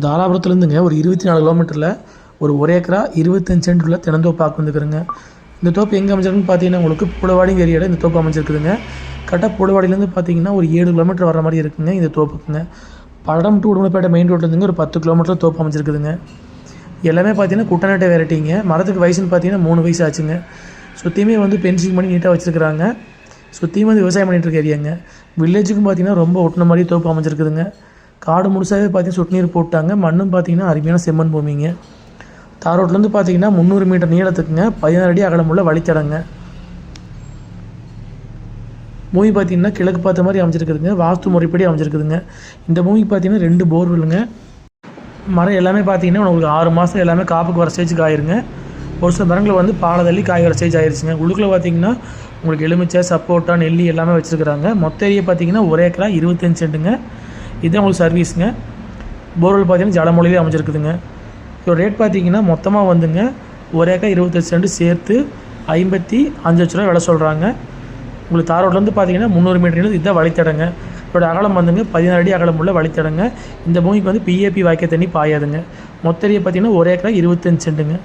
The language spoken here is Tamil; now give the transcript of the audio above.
தாராபுரத்துலேருந்துங்க ஒரு இருபத்தி நாலு கிலோமீட்டரில் ஒரு ஒரே ஏக்கரா இருபத்தஞ்சு சென்ட் உள்ள தினந்தோப்பாக்கு வந்துக்கிறேங்க இந்த தோப்பு எங்கே அமைஞ்சிருக்குன்னு பார்த்தீங்கன்னா உங்களுக்கு புலவாடிங்க ஏரியாவில் இந்த தோப்பு அமைஞ்சிருக்குதுங்க. கரெக்டாக புலவாடியிலேருந்து பார்த்தீங்கன்னா ஒரு ஏழு கிலோமீட்டர் வர மாதிரி இருக்குங்க இந்த தோப்புக்குங்க. படம் டு உடுமலைப்பேட்டை மெயின் ரோட்லேருந்துங்க ஒரு பத்து கிலோமீட்டர் தோப்பு அமைஞ்சிருக்குதுங்க. எல்லாமே பார்த்தீங்கன்னா குட்டநாட்டை வெரைட்டிங்க மரத்துக்கு வயசுன்னு பார்த்தீங்கன்னா மூணு வயசு ஆச்சுங்க. சுற்றியுமே வந்து பென்சிங் பண்ணி நீட்டாக வச்சுருக்குறாங்க. சுற்றியும் வந்து விவசாயம் பண்ணிகிட்டு இருக்க ஏரியாங்க. வில்லேஜுக்கும் பார்த்தீங்கன்னா ரொம்ப ஒட்டின மாதிரி தோப்பு அமைஞ்சிருக்குதுங்க. காடு முழுசாகவே பார்த்தீங்கன்னா சொட்டு நீர் போட்டாங்க. மண்ணும் பார்த்தீங்கன்னா அருமையான செம்மண் பூமிங்க. தார் ரோட்லேருந்து பார்த்தீங்கன்னா முந்நூறு மீட்டர் நீளத்துக்குங்க. பதினாறு அடி அகலமுள்ள வழித்தடங்க. பூமி பார்த்தீங்கன்னா கிழக்கு பார்த்த மாதிரி அமைஞ்சிருக்குதுங்க. வாஸ்து முறைப்படி அமைஞ்சிருக்குதுங்க. இந்த பூமிக்கு பார்த்தீங்கன்னா ரெண்டு போர்வெல்லுங்க. மரம் எல்லாமே பார்த்தீங்கன்னா உங்களுக்கு ஆறு மாதம் எல்லாமே காப்புக்கு வர ஸ்டேஜுக்கு ஆயிருங்க. ஒரு சில மரங்கள் வந்து பாலை தள்ளி காய் வர ஸ்டேஜ் ஆயிருச்சுங்க. உள்ளுக்குள்ள பார்த்தீங்கன்னா உங்களுக்கு எலுமிச்சை சப்போட்டா நெல்லி எல்லாமே வச்சுருக்குறாங்க. மொத்த ஏரியா பார்த்தீங்கன்னா ஒரு ஏக்கரா இருபத்தஞ்சு சென்ட்டுங்க. இதுதான் உங்களுக்கு சர்வீஸுங்க போர்வெல் பார்த்தீங்கன்னா ஜலமொழியிலே அமைஞ்சிருக்குதுங்க. இப்போ ரேட் பார்த்தீங்கன்னா மொத்தமாக வந்துங்க ஒரு ஏக்கா இருபத்தஞ்சு சென்ட் சேர்த்து ஐம்பத்தி அஞ்சு லட்ச ரூபா விலை சொல்கிறாங்க உங்களுக்கு தார் ரோட்லேருந்து பார்த்தீங்கன்னா முந்நூறு மீட்டர் இதுதான் வழித்தடங்க. இதோட அகலம் வந்துங்க பதினாறு அடி அகலம் உள்ள வழித்தடங்க. இந்த பூமிக்கு வந்து பிஏபி வாய்க்க தண்ணி பாயாதுங்க. மொத்த ஏரியா பார்த்தீங்கன்னா ஒரு ஏக்கரா இருபத்தஞ்சு சென்ட்டுங்க